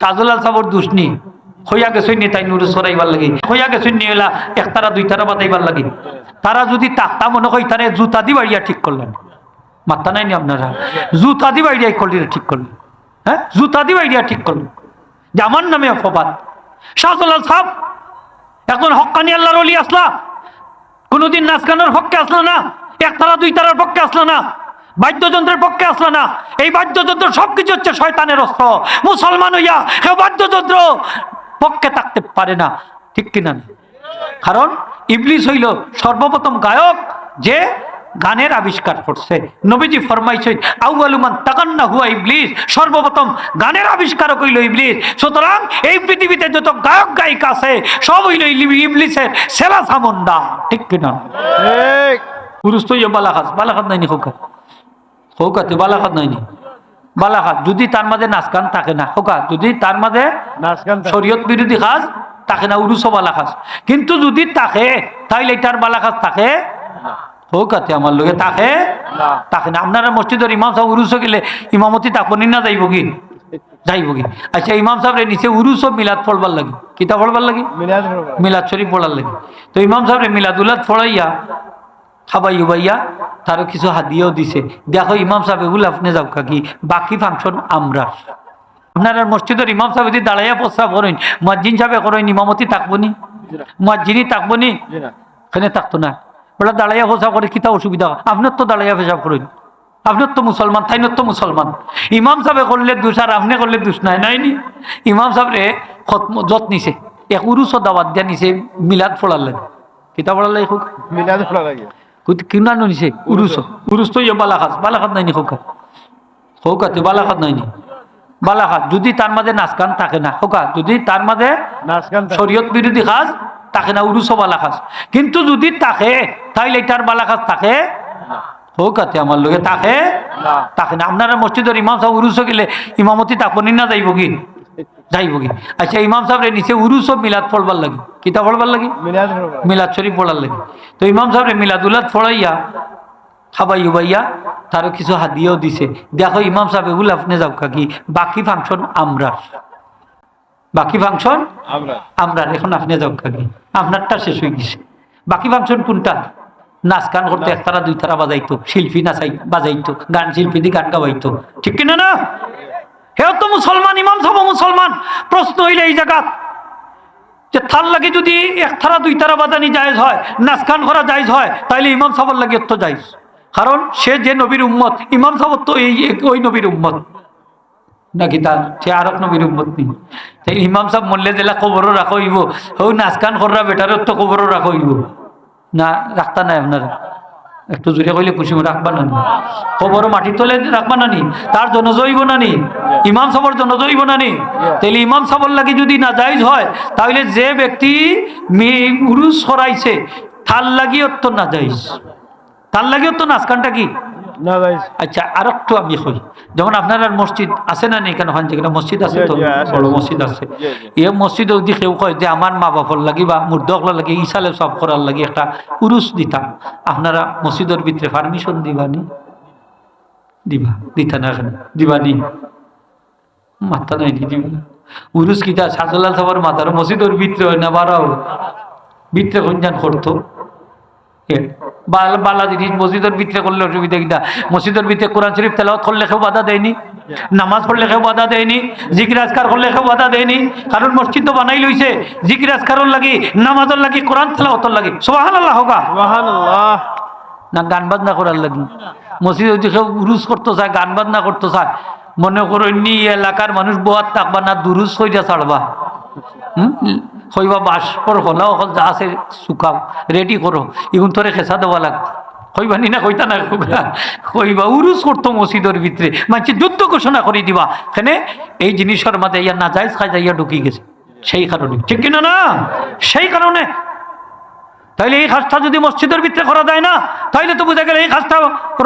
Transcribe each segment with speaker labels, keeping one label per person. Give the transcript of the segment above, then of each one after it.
Speaker 1: তাজুলাল সাবর দুষ্নি হইয়া গেছই নি তাই নুরু সরাইবার লাগি। হইয়া গেছই নি এলা একতারা, দুইতারা বাতাইবার লাগি। তারা যদি তাক্তা মনে কই তারে জুতা দি বাড়িয়া ঠিক করলেন। মাত্তা নাই নি আপনারা? জুতা দি বাড়িয়া করলেন ঠিক করলেন। হ্যাঁ? জুতা দি বাড়িয়া ঠিক করলেন। যে আমার নামে অপবাদ। শাহজালাল সাহ এখন হক্কানি আল্লাহর অলি আসলা। কোনোদিন নাচ গানের পক্ষে আসলো না, একতারা দুই তারার পক্ষে আসলো না। বাদ্যযন্ত্রের পক্ষে আসলো না। এই বাদ্যযন্ত্র সবকিছু হচ্ছে শয়তানের অস্ত্র। মুসলমান হইয়া কেউ বাদ্যযন্ত্র পক্ষে থাকতে পারে না। ঠিক কিনা না? কারণ ইবলিস হইল সর্বপ্রথম গায়ক যে গানের আবিষ্কার করছে। নবীজি ফরমাইছেন আউয়ালুমান তাকান্না হুয়া ইবলিস। সর্বপ্রথম গানের আবিষ্কারক হইল ইবলিস। সুতরাং এই পৃথিবীতে যত গায়ক গায়িকা আছে সব হইল ইবলি- ইবলিসের সেরা সামন্ডা। ঠিক কিনা
Speaker 2: ঠিক।
Speaker 1: পুরুষ তো ইয়ে বালাখাত বালাখাত নাইনি হোকা হোকাতে বালাখাত নাইনি বালাখাত যদি তার মাঝে নাচ গান থাকে না হোকা যদি তার মাঝে
Speaker 2: নাচ গান থাকে।
Speaker 1: শরীয়ত বিরোধী কাজ থাকে না উরুস বালাখাস কিন্তু যদি থাকে তাইলে এটার বালাখাস থাকে হোকাতে আমার লোকে থাকে
Speaker 2: না।
Speaker 1: থাকে না। আপনারা মসজিদের ইমাম সাহেব উরুস গেলে ইমামতি তাকবনি না যাইব কি? যাইব কি? আচ্ছা ইমাম সাহেব নিচে উরুস মিলাদ পড়বার লাগে। কিতা পড়বার লাগে?
Speaker 2: মিলাদ
Speaker 1: শরীফ পড়ার লাগে। তো ইমাম সাহেব মিলাদুল্লাহ পড়াইয়া খাবাই উবাইয়া, তারও কিছু হাদিয়াও দিছে। দেখো ইমাম সাহেব আপনি যাও কি বাকি ফাংশন আমরা আপনারা মসজিদের ইমাম সাহেব যদি দাঁড়াইয়া প্রস্তাব করেন মসজিদ সাহেব করেন, ইমামতি নি? এখানে থাকতো না। দাঁড়াইয়া পেশাব করে, কিতা অসুবিধা? আপনার তো দাঁড়াইয়া পেশাব করেন। আপনার তো মুসলমান তাইনত তো মুসলমান। ইমাম সাহেবে করলে দুষ, আর আপনি করলে দুষ নাই নাই নি? ইমাম সাহেবরে যত নিছে। এক উরুষ দাবাত দিয়া নিছে, মিলাদ ফোড়ার লাগে কিতা ফোড়ার লাগে
Speaker 2: মিলাদ লাগে
Speaker 1: কিনানো নিছে উরুষ উরুষ তো বালাখাত বালাখাত নাই নি হোকা হোকাতে বালাখাত নাই নি বালাখাত যদি তার মাঝে নাচ গান থাকে না হোকা যদি তার মাঝে। শরীয়ত বিরোধী কাজ থাকে না উরুস বালা কাজ কিন্তু যদি থাকে তাইলে এটার বালা কাজ থাকে হোক আছে আমার লোকে থাকে
Speaker 2: না।
Speaker 1: থাকে না। আপনারা মসজিদের ইমাম সাহেব উরুস গেলে ইমামতি তাকনি না যাইব কি? যাইব কি? আচ্ছা ইমাম সাহেব নিচে উরুস মিলাদ পড়বার লাগে। কিতা পড়বার লাগে?
Speaker 2: মিলাদ।
Speaker 1: মিলাদ শরীফ পড়ার লাগে। তো ইমাম সাহেব মিলাদুল্লাহ পড়াইয়া খাবাই উবাইয়া তারও কিছু হাদিয়াও দিছে। দেখো ইমাম সাহেব এগুলো আপনি যাও কি বাকি ফাংশন আমরা বাকি ফাংশন
Speaker 2: আমরা।
Speaker 1: আমরা এখন আপনি যাও কি আপনারটা শেষ হয়ে গেছে। বাকি ফাংশন কোনটা? নাচ গান করতে একতারা দুই তারা বাজাইতো। শিল্পী নাচাই বাজাইতো। গান শিল্পী দিয়ে গান গাওয়াইতো। ঠিক কিনা না? হেও তো মুসলমান, ইমাম সব মুসলমান। প্রশ্ন হইলে এই জায়গা যে থার লাগে যদি এক থারা, দুই তারা বাজানি জায়েজ হয় নাচখান করা জায়েজ হয়, তাইলে ইমাম সাহর লাগে তো জায়েজ। কারণ সে যে নবীর উম্মত, ইমাম সাহর তো এই ওই নবীর উম্মত। নাকি তার? সে আরব নবীর উম্মত নেই। তাই ইমাম সাহেব মরলে দিলা কবরও রাখো হইব। ও নাচ গান করা বেটারও তো কবরও রাখো হইব। না, রাখতা নাই আপনারা। একটু জোরে কইলে খুশি রাখবা নানি। কবর মাটি তোলে রাখবা নানি, তার জন্য জৈব নানি, ইমাম সাবর জন্য জৈব নানি। তাহলে ইমাম সাবর লাগে যদি না জায়জ হয় তাহলে যে ব্যক্তি মেয়ে উরুস সরাইছে, তার লাগিও তো না যাইজ তার লাগিও তো নাচকানটা কি? আচ্ছা আর একটু আমি যেমন আপনার মসজিদ আছে না নেই কেন? যেখানে মসজিদ আছে তো বড় মসজিদ আছে। মসজিদ যদি কেউ কয় যে আমার মা লাগি বা লাগি ইসালে সব করার লাগি একটা উরুস দিতাম। আপনারা মসজিদের ভিতরে পারমিশন দিবানি দিবা দিতা না কেন? দিবানি মাথা নাই নি দিবা উরুস কিতা? সাজলাল সবার মাথার মসজিদের ভিতরে হয় না বাড়াও ভিতরে কোনজান করতো? বাল- জিনিস মসজিদের ভিতরে করলে অসুবিধা কিনা মসজিদের ভিতরে কোরআন শরীফ তেলাওয়াত করলে কেউ বাধা দেয়নি? নামাজ পড়লে কেউ বাধা দেয়নি? জিকিরাজকার করলে কেউ বাধা দেয়নি? কারণ মসজিদ তো বানাই লইছে। জিকিরাজকারর লাগি নামাজের লাগি কোরআন তেলাওয়াতর লাগি। সোহান আল্লাহ হোকা
Speaker 2: সুবহানাল্লাহ।
Speaker 1: না গান বাজনা করার লাগি। মসজিদে যদি কেউ উরুস করতে চায় গান বাজনা করতে চায় মনে করো এলাকার মানুষ বোয়ার থাকবা না দুরুস হইয়া ছাড়বা। হুম? হইবা বাস করো হলা অকল যা আছে শুকাও রেডি করো। ইগুন তোরে খেসা দেওয়া লাগ। হইবা নি না কইতা না কইবা। কইবা উরুস করতো মসজিদের ভিতরে। মানে যুদ্ধ ঘোষণা করে দিবা। এখানে এই জিনিসের মাঝে ইয়া না যায় খাই ইয়া ঢুকি গেছে। সেই কারণে ঠিক কিনা না? সেই কারণে তাইলে এই কাজটা যদি মসজিদের ভিতরে করা যায় না তাইলে তো বোঝা গেল এই কাজটা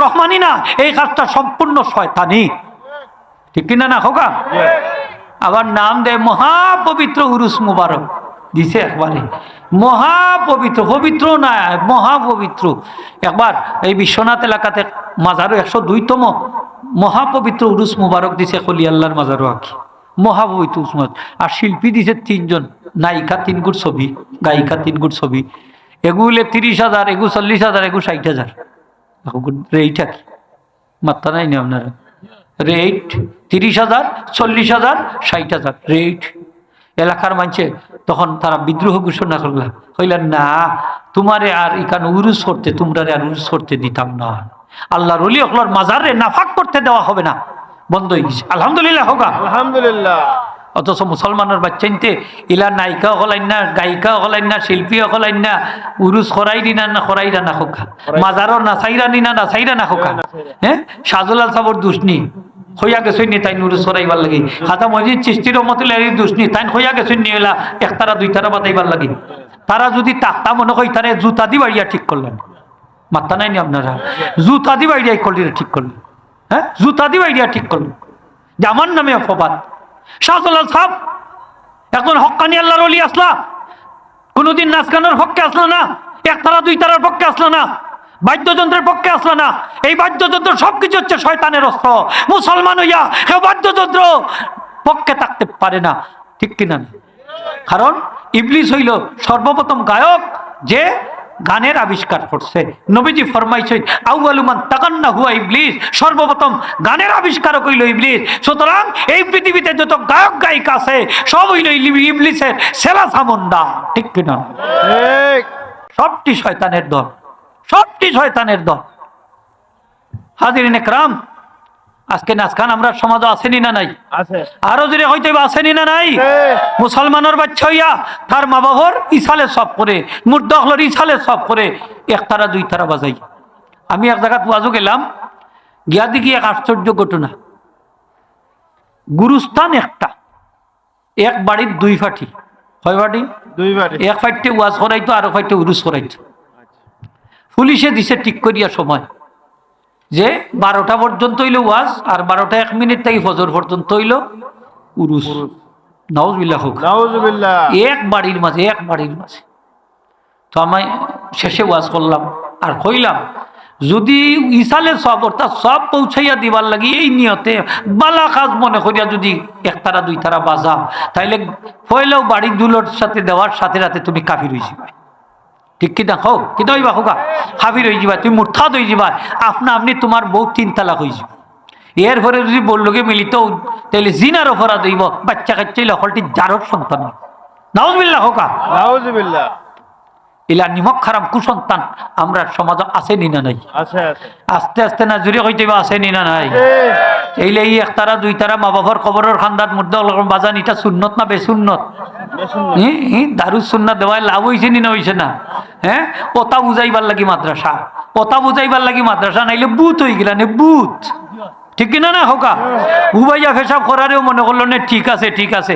Speaker 1: রহমানি না। এই কাজটা সম্পূর্ণ শয়তানি। ঠিক কিনা না খোকা? আবার নাম দেয় মহাপবিত্র উরুস মুবারক। দিছে একবারে। মহাপবিত্র, পবিত্র না, মহাপবিত্র। একবার এই বিশ্বনাথ এলাকাতে মাজারও একশো দুইতম মহাপবিত্র উরুস মুবারক দিছে খলি আল্লাহর মাজারও আঁকি মহাবৈত উসমত আর শিল্পী দিছে তিনজন, নায়িকা তিন গুট ছবি, গায়িকা তিন গুট ছবি। এগুলে তিরিশ হাজার এগু চল্লিশ হাজার এগু ষাট হাজার। রেইটা কি মাত্রা নাই না আপনারা? রেট তিরিশ হাজার, চল্লিশ হাজার, ষাট হাজার। রেট এলাকার মানুষে তখন তারা বিদ্রোহ ঘোষণা করলা। কইলেন না তোমারে আর ইকান উরুস করতে তোমরারে আর উরুস করতে দিতাম না। আল্লাহ রলি অকলার মাজারে নাফাক করতে দেওয়া হবে না। বন্ধ হয়ে গেছে। আলহামদুলিল্লাহ হোক
Speaker 2: আলহামদুলিল্লাহ।
Speaker 1: অথচ মুসলমানের বাচ্চাইতে ইলা নায়িকা হলাইন না গায়িকা হলাইন না শিল্পী হলাইন না উরুস খরাই দিনা না খরাই না খোকা মাজারও না চাইরা নিনা না চাইরা না খোকা হ্যাঁ? সাজুলাল সাবর দুষ্নি হইয়া গেছই নি তাই নুরুস খরাইবার লাগি। খাতা মসজিদ চিস্তির মতিলারি দুষ্নি তাই হইয়া গেছই নি এলা একতারা, দুইতারা বাতাইবার লাগি। তারা যদি তাক্তা মনে কই তারে জুতা দি বাড়িয়া ঠিক করলেন। মাত্তা নাই নি আপনারা? জুতা দি বাড়িয়া করলি ঠিক করলেন। হ্যাঁ? জুতা দি বাড়িয়া ঠিক করলেন। যে আমার নামে অপবাদ। শাহজালাল সাহ এখন হক্কানি আল্লাহর অলি আসলা। কোনোদিন নাচ গানের পক্ষে আসলো না এক তারা দুই তারার পক্ষে আসলো না। বাদ্যযন্ত্রের পক্ষে আসলো না। এই বাদ্যযন্ত্র সবকিছু হচ্ছে শয়তানের অস্ত্র। মুসলমান হইয়া কেউ বাদ্যযন্ত্র পক্ষে থাকতে পারে না। ঠিক কিনা কারণ ইবলিস হইল সর্বপ্রথম গায়ক যে গানের আবিষ্কার করছে। নবীজি ফরমাইছে আউয়ালুমান তাকান্না হুয়া ইবলিস। সর্বপ্রথম গানের আবিষ্কারক হইল ইবলিস। সুতরাং এই পৃথিবীতে যত গায়ক গায়িকা আছে সব হইল ইবলি- ইবলিসের সেলা সামন্ডা ঠিক কিনা
Speaker 2: ঠিক।
Speaker 1: সবটি শয়তানের দল। সবটি শয়তানের দল। হাজিরিন একরাম আজকে নাচখান আমরা সমাজ আসেনি না নাই? আরও যদি হইতে বা আসেনি না নাই। মুসলমানের বাচ্চা হইয়া তার মা বাবার ইসালে সব করে মুর্দহলর ইসালে সব করে এক তারা দুই তারা বাজাই। আমি এক জায়গাত ওয়াজও গেলাম গিয়া দেখি এক আশ্চর্য ঘটনা। গুরুস্থান একটা এক বাড়ির দুই ফাটি। হয় বাড়ি
Speaker 2: দুই বাড়ি
Speaker 1: এক ফাইটে ওয়াজ করাইতো আর ফাইটে উরুস করাইতো। পুলিশে দিছে ঠিক করিয়া সময়। যে বারোটা পর্যন্ত হইল ওয়াজ আর বারোটা এক মিনিট থেকে ফজর পর্যন্ত হইল উরুস। নাউজবিল্লাহ হোক। এক বাড়ির মাঝে এক বাড়ির মাঝে। তো আমি শেষে ওয়াজ করলাম আর কইলাম যদি ইসালে সব অর্থাৎ সব পৌঁছাইয়া দিবার লাগি এই নিয়তে বালা কাজ মনে করিয়া যদি এক তারা দুই তারা বাজাও তাইলে পয়লাও বাড়ির দুলোর সাথে দেওয়ার সাথে সাথে তুমি কাফির হয়ে যাবে ঠিক কি দেখো কি দইবা হোকা হাবির হয়ে যাবা তুমি মুঠাদ হয়ে যাবা আপনা আপনি তোমার বউ তিন তালাক হয়ে যাবে এর পরে যদি বললোকে মিলিত তাহলে জিনার অপরাধ হইব বাচ্চা কাচ্চা লকলটি জারর সন্তান নাউজবিল্লাহ হোকা
Speaker 2: নাউজুবিল্লাহ।
Speaker 1: ইলা নিমক খারাপ কুসন্তান আমরা সমাজ আসেনি না নাই?
Speaker 2: আছে আছে।
Speaker 1: আস্তে আস্তে না জুড়ে হইতে বা আসেনি না নাই? এইলে এই একতারা দুই তারা মা বাবার খবরের খান্দাত মুদ্দা বাজান এটা সুন্নত না বেসুন্নত?
Speaker 2: বেসুন না।
Speaker 1: দারু সুন্না দেওয়ায় লাভ হয়েছে নি না হয়েছে না? হ্যাঁ? ওতা বুঝাইবার লাগি মাদ্রাসা। ওতা বুঝাইবার লাগি মাদ্রাসা নাইলে বুথ হয়ে গেলা নে বুথ ঠিক কিনা না হোকা? উবাইয়া ফেসাব করারেও মনে করল না ঠিক আছে ঠিক আছে।